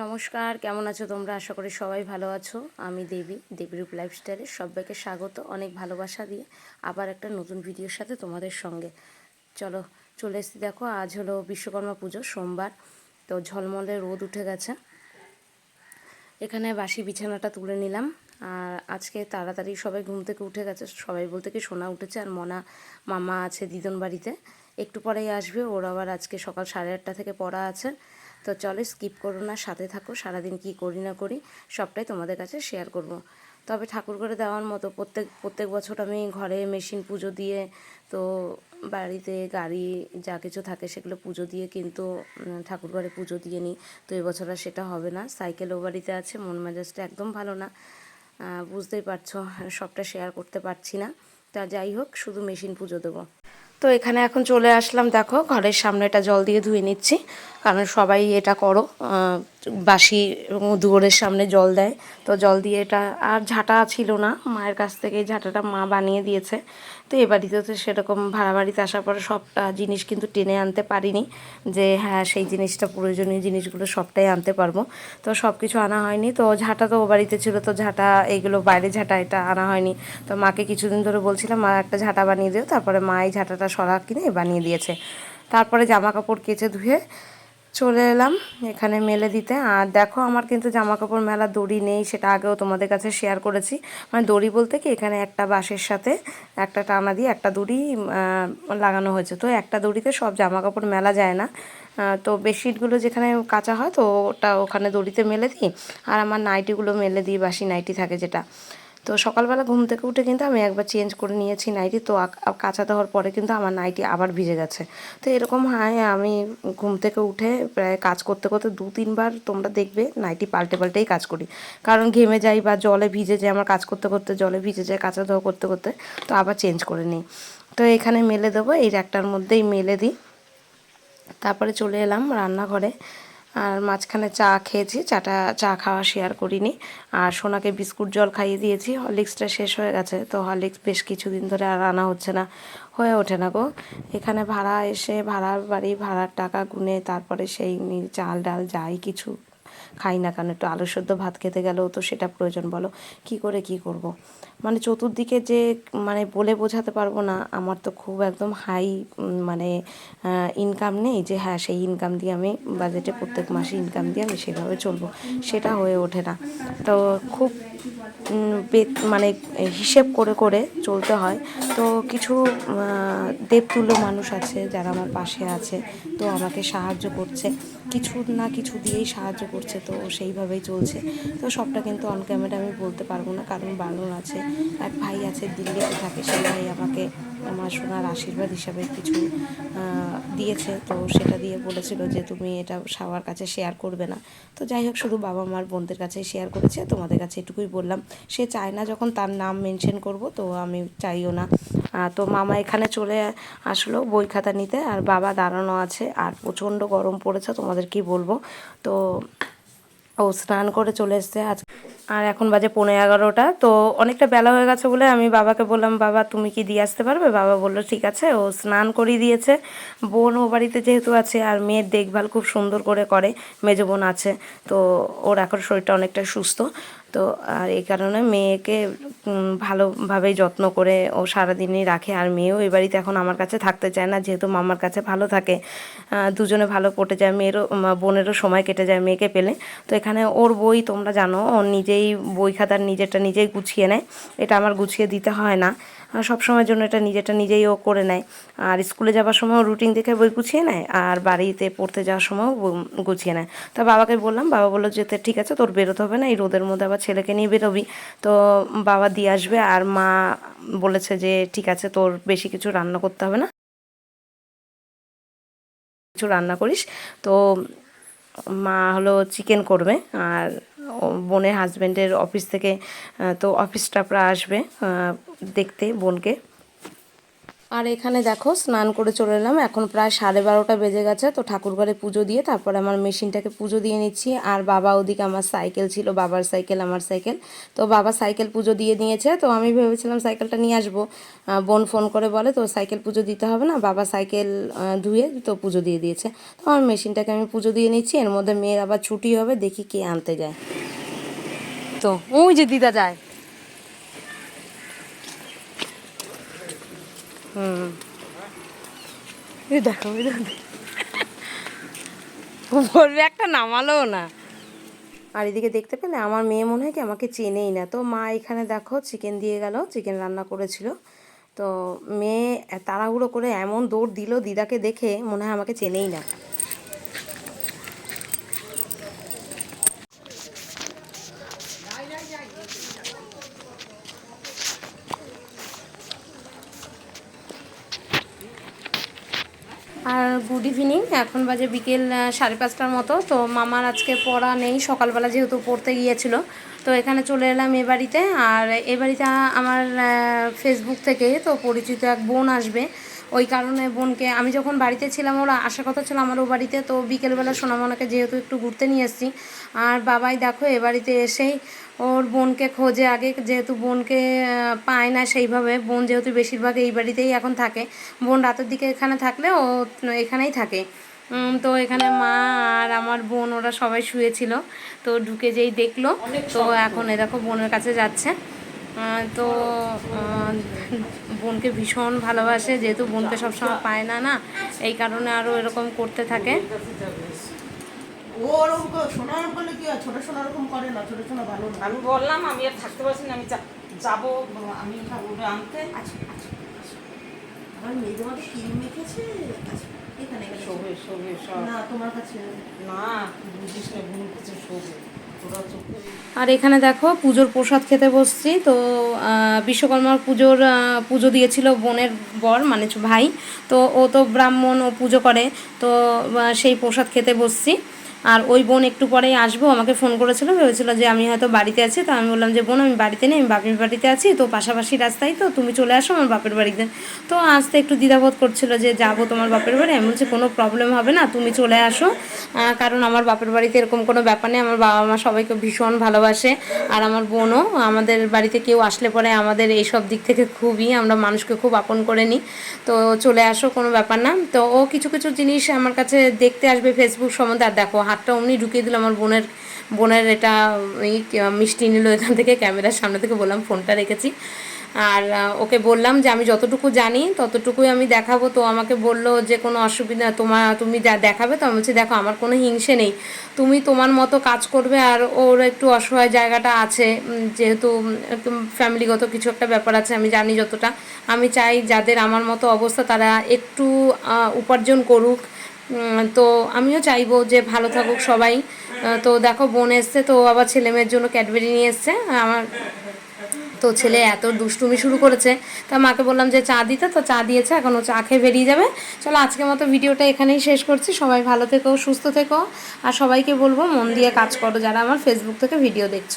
নমস্কার, কেমন আছো তোমরা? আশা করি সবাই ভালো আছো। আমি দেবী দেবীরূপ লাইফস্টাইলে সবাইকে স্বাগত, অনেক ভালোবাসা দিয়ে আবার একটা নতুন ভিডিওর সাথে তোমাদের সঙ্গে। চলো, চলে এসেছি। দেখো, আজ হলো বিশ্বকর্মা পুজো, সোমবার। তো ঝলমলে রোদ উঠে গেছে। এখানে বাসি বিছানাটা তুলে নিলাম। আর আজকে তাড়াতাড়ি সবাই ঘুম থেকে উঠে গেছে। সবাই বলতে কি সোনা উঠেছে আর মনা, মামা আছে দিদন বাড়িতে। একটু পরেই আসবে, ওর আবার আজকে সকাল সাড়ে আটটা থেকে পড়া আছে। তো চলো স্কিপ করো না, সাথে থাকো, সারাদিন কি করি না করি, সবটাই তোমাদের কাছে শেয়ার করব। তবে ঠাকুর ঘরে দেওয়ার মতো প্রত্যেক প্রত্যেক বছর আমি ঘরে মেশিন পুজো দিয়ে, তো বাড়িতে গাড়ি যা কিছু থাকে সেগুলো পুজো দিয়ে কিন্তু ঠাকুর ঘরে পুজো দিয়ে নিই। তো এবছর আর সেটা হবে না। সাইকেলও বাড়িতে আছে, মন মেজাজটা একদম ভালো না। বুঝতেই পারছ, সবটা শেয়ার করতে পারছি না। তা যাই হোক, শুধু মেশিন পুজো দেবো। তো এখানে এখন চলে আসলাম, দেখো, ঘরের সামনে এটা জল দিয়ে ধুয়ে নিচ্ছি। কারণ সবাই এটা করো বাসি দুয়ারের সামনে জল দেয়। তো জল দিয়ে এটা, আর ঝাঁটা ছিল না, মায়ের কাছ থেকে ঝাঁটাটা মা বানিয়ে দিয়েছে। তো এ বাড়িতে তো সেরকম ভাড়া বাড়িতে আসার পরে সবটা জিনিস কিন্তু টেনে আনতে পারিনি যে হ্যাঁ সেই জিনিসটা প্রয়োজনীয় জিনিসগুলো সবটাই আনতে পারব। তো সব কিছু আনা হয়নি। তো ঝাঁটা তো ও বাড়িতে ছিল, তো ঝাঁটা, এইগুলো বাইরে ঝাঁটা এটা আনা হয়নি। তো মাকে কিছুদিন ধরে বলছিলাম, মা, একটা ঝাঁটা বানিয়ে দিও। তারপরে মা এই ঝাঁটাটা সরা কিনে বানিয়ে দিয়েছে। তারপরে জামা কাপড় কেচে ধুয়ে চলে এলাম এখানে মেলে দিতে। আর দেখো, আমার কিন্তু জামা কাপড় মেলা দড়ি নেই, সেটা আগেও তোমাদের কাছে শেয়ার করেছি। মানে দড়ি বলতে কি, এখানে একটা বাঁশের সাথে একটা টানা দিয়ে একটা দড়ি লাগানো হয়েছে। তো একটা দড়িতে সব জামা কাপড় মেলা যায় না। তো বেডশিটগুলো যেখানে কাঁচা হয়, তো ওটা ওখানে দড়িতে মেলে দিই। আর আমার নাইটিগুলো মেলে দিই বাসি নাইটি থাকে যেটা। তো সকালবেলা ঘুম থেকে উঠে কিন্তু আমি একবার চেঞ্জ করে নিয়েছি নাইটি তো কাঁচা দেওয়ার পরে কিন্তু আমার নাইটি আবার ভিজে গেছে। তো এরকম হয়, আমি ঘুম থেকে উঠে প্রায় কাজ করতে করতে দু তিনবার তোমরা দেখবে নাইটি পাল্টে পাল্টেই কাজ করি। কারণ ঘেমে যাই বা জলে ভিজে যায় আমার কাজ করতে করতে জলে ভিজে যায় কাঁচা ধোয়া করতে করতে, তো আবার চেঞ্জ করে নিই। তো এখানে মেলে দেবো, এই একটার মধ্যেই মেলে দিই। তারপরে চলে এলাম রান্নাঘরে। আর মাঝখানে চা খেয়েছি, চাটা, চা খাওয়া শেয়ার করিনি। আর সোনাকে বিস্কুট জল খাইয়ে দিয়েছি, হরলিক্সটা শেষ হয়ে গেছে, তো হরলিক্স বেশ কিছুদিন ধরে আর আনা হচ্ছে না, হয়ে ওঠে না গো। এখানে ভাড়া এসে, ভাড়ার বাড়ি, ভাড়ার টাকা গুনে তারপরে সেই চাল ডাল যাই কিছু খাই না কেন, একটু আলু সেদ্ধ ভাত খেতে গেলেও তো সেটা প্রয়োজন, বলো। কি করে কি করব। মানে চতুর্দিকে যে মানে বলে বোঝাতে পারব না, আমার তো খুব একদম হাই মানে ইনকাম নেই যে হ্যাঁ সেই ইনকাম দিয়ে আমি বাজেটে প্রত্যেক মাসে ইনকাম দিয়ে আমি সেভাবে চলবো। সেটা হয়ে ওঠে না। তো খুব মানে হিসেব করে করে চলতে হয়। তো কিছু দেবতুল্য মানুষ আছে যারা আমার পাশে আছে, তো আমাকে সাহায্য করছে। কিছু না কিছু দিয়েই সাহায্য করছে, তো সেইভাবেই চলছে। তো সবটা কিন্তু অন ক্যামেরা আমি বলতে পারব না, কারণ বারণ আছে, এক ভাই আছে দিল্লিতে থাকে, সেই ভাই আমাকে আমার সোনার আশীর্বাদ হিসাবে কিছু দিয়েছে। তো সেটা দিয়ে বলেছিল যে, তুমি এটা সবার কাছে শেয়ার করবে না। তো যাই হোক, শুধু বাবা মার বোনদের কাছে শেয়ার করেছে তোমাদের কাছে এটুকুই বললাম, সে চায় না যখন তার নাম মেনশন করব, তো আমি চাইও না। তো মামা এখানে চলে আসলো বই খাতা নিতে, আর বাবা দাঁড়ানো আছে, আর প্রচণ্ড গরম পড়েছে, তোমাদের কি বলব? তো ও স্নান করে চলে এসছে আজ। আর এখন বাজে পনেরো এগারোটা, তো অনেকটা বেলা হয়ে গেছে বলে আমি বাবাকে বললাম, বাবা, তুমি কি দিয়ে আসতে পারবে? বাবা বলল, ঠিক আছে। ও স্নান করিয়ে দিয়েছে। বোন ও বাড়িতে যেহেতু আছে, আর মেয়ের দেখভাল খুব সুন্দর করে করে, মেজো বোন আছে, তো ওর এখন শরীরটা অনেকটা সুস্থ। তো আর এই কারণে মেয়েকে ভালোভাবে যত্ন করে ও সারাদিনই রাখে। আর মেয়েও এ বাড়িতে এখন আমার কাছে থাকতে চায় না, যেহেতু মামার কাছে ভালো থাকে। দুজনে ভালো পটে যায়, মেয়েরও বোনেরও সময় কেটে যায় মেয়েকে পেলে। তো এখানে ওর বই তোমরা জানো, ও নিজেই বই খাতার নিজেরটা নিজেই গুছিয়ে নেয়। এটা আমার গুছিয়ে দিতে হয় না। সব সময়ের জন্য এটা নিজেটা নিজেই ও করে নেয়। আর স্কুলে যাওয়ার সময় রুটিন দেখে বই গুছিয়ে নেয়, আর বাড়িতে পড়তে যাওয়ার সময়ও গুছিয়ে নেয়। তা বাবাকে বললাম, বাবা বলল যে ঠিক আছে, তোর বেরোতে হবে না, এই রোদের মধ্যে আবার ছেলেকে নিয়ে বেরোবি। তো বাবা দিয়ে আসবে, আর মা বলেছে যে, ঠিক আছে, তোর বেশি কিছু রান্না করতে হবে না। কিছু রান্না করিস, তো মা হলো চিকেন করবে, আর বোনের হাজব্যান্ডের অফিস থেকে তো অফিস স্টাফরা আসবে দেখতে বোনকে। আর এখানে দেখো, স্নান করে চলে এলাম। এখন প্রায় সাড়ে বারোটা বেজে গেছে, তো ঠাকুর ঘরে পুজো দিয়ে তারপরে আমার মেশিনটাকে পুজো দিয়ে নিচ্ছি। আর বাবা ওদিকে আমার সাইকেল ছিল, বাবার সাইকেল, আমার সাইকেল। তো বাবা সাইকেল পুজো দিয়ে নিয়েছে তো আমি ভেবেছিলাম সাইকেলটা নিয়ে আসব। বোন ফোন করে বলে তো সাইকেল পুজো দিতে হবে না? বাবা সাইকেল ধুয়ে তো পুজো দিয়ে দিয়েছে। তো আমার মেশিনটাকে আমি পুজো দিয়ে নিচ্ছি, এর মধ্যে মেয়ের আবার ছুটি হবে, দেখি কে আনতে যায়। তো, ওই যে দিদা যায়। হুম। একটা নামালো না। আর এদিকে দেখতে পেলে আমার মেয়ে মনে হয় কি আমাকে চেনেই না। তো মা এখানে দেখো চিকেন দিয়ে গেল চিকেন রান্না করেছিল। তো মেয়ে তাড়াহুড়ো করে এমন দৌড় দিল দিদাকে দেখে মনে হয় আমাকে চেনেই না আর গুড ইভিনিং। এখন বাজে বিকেল সাড়ে পাঁচটার মতো। তো মামার আজকে পড়া নেই, সকালবেলা যেহেতু পড়তে গিয়েছিল। তো এখানে চলে এলাম এ বাড়িতে। আর এ বাড়িতে আমার ফেসবুক থেকে তো পরিচিত এক বোন আসবে। ওই কারণে বোনকে আমি যখন বাড়িতে ছিলাম ওরা আসার কথা ছিল আমার ও বাড়িতে তো বিকেলবেলা সোনামনাকে যেহেতু একটু ঘুরতে নিয়ে এসেছি। আর বাবাই দেখো এ বাড়িতে এসেই ওর বোনকে খোঁজে আগে যেহেতু বোনকে পায় না সেইভাবে বোন যেহেতু বেশিরভাগ এই বাড়িতেই এখন থাকে। বোন রাতের দিকে এখানে থাকলে ও এখানেই থাকে। তো এখানে মা আর আমার বোন ওরা সবাই শুয়েছিল তো ঢুকে যেই দেখল তো এখন এ দেখো বোনের কাছে যাচ্ছে। তো বোনকে ভীষণ ভালোবাসে যেহেতু বোনকে সবসময় পায় না না এই কারণে আরও এরকম করতে থাকে। ও ওরকম সোনা করলে কি হয়? ছোট সোনা ওরকম করে না? ছোট সোনা ভালো আমি বললাম আমি আর থাকতে পারছি না আমি যাব আমি ওটা আনতে। আচ্ছা আচ্ছা আচ্ছা। আমার মেয়ে তোমাকে ক্রিম মেখেছে? এখানে এখানে। শোবে শোবে সব। না তোমার কাছে। না বুঝিস না বোন কিছু শোবে চোখে আর এখানে দেখো, পুজোর প্রসাদ খেতে বসছি। তো বিশ্বকর্মার পুজোর পুজো দিয়েছিল বোনের বর মানে ভাই। তো ও তো ব্রাহ্মণ, ও পুজো করে। তো সেই প্রসাদ খেতে বসছি। আর ওই বোন একটু পরেই আসব, আমাকে ফোন করেছিল, ভেবেছিল যে আমি হয়তো বাড়িতে আছি, তো আমি বললাম যে, বোন, আমি বাড়িতে নেই, আমি বাপের বাড়িতে আছি, তো পাশাপাশি রাস্তায় তো, তুমি চলে আসো আমার বাপের বাড়িতে। তো আসতে একটু দ্বিধাবোধ করছিল যে, যাব তোমার বাপের বাড়ি? আমি বলছি, কোনো প্রবলেম হবে না, তুমি চলে আসো। কারণ আমার বাপের বাড়িতে এরকম কোনো ব্যাপার নেই, আমার বাবা মা সবাইকে ভীষণ ভালোবাসে, আর আমার বোনও, আমাদের বাড়িতে কেউ আসলে পরে আমাদের এইসব দিক থেকে খুবই, আমরা মানুষকে খুব আপন করে নিই, তো চলে আসো, কোনো ব্যাপার না। তো ও কিছু কিছু জিনিস আমার কাছে দেখতে আসবে ফেসবুক সম্বন্ধে, আর দেখো হাতটা অমনি ঢুকিয়ে দিল আমার বোনের বোনের এটা এই মিষ্টি নিল এখান থেকে, ক্যামেরার সামনে থেকে বললাম, ফোনটা রেখেছি। আর ওকে বললাম যে, আমি যতটুকু জানি, ততটুকুই আমি দেখাবো। তো আমাকে বলল যে, কোনো অসুবিধা তোমার তুমি যা দেখাবে তো? আমি বলছি, দেখো, আমার কোনো হিংসে নেই। তুমি তোমার মতো কাজ করবে আর ওর একটু অসহায় জায়গাটা আছে। যেহেতু ফ্যামিলিগত কিছু একটা ব্যাপার আছে, আমি জানি যতটা। আমি চাই যাদের আমার মতো অবস্থা, তারা একটু উপার্জন করুক। তো আমিও চাইব যে ভালো থাকুক সবাই। তো দেখো, বোন এসছে, তো আবার ছেলে মেয়ের জন্য ক্যাডবেরি নিয়ে এসছে। আমার তো ছেলে এত দুষ্টুমি শুরু করেছে। তা মাকে বললাম যে চা দিতে, তো চা দিয়েছে, এখন ও চা খেয়ে বেরিয়ে যাবে। চলো, আজকের মতো ভিডিওটা এখানেই শেষ করছি। সবাই ভালো থেকো, সুস্থ থেকো। আর সবাইকে বলব, মন দিয়ে কাজ করো যারা আমার ফেসবুক থেকে ভিডিও দেখছ।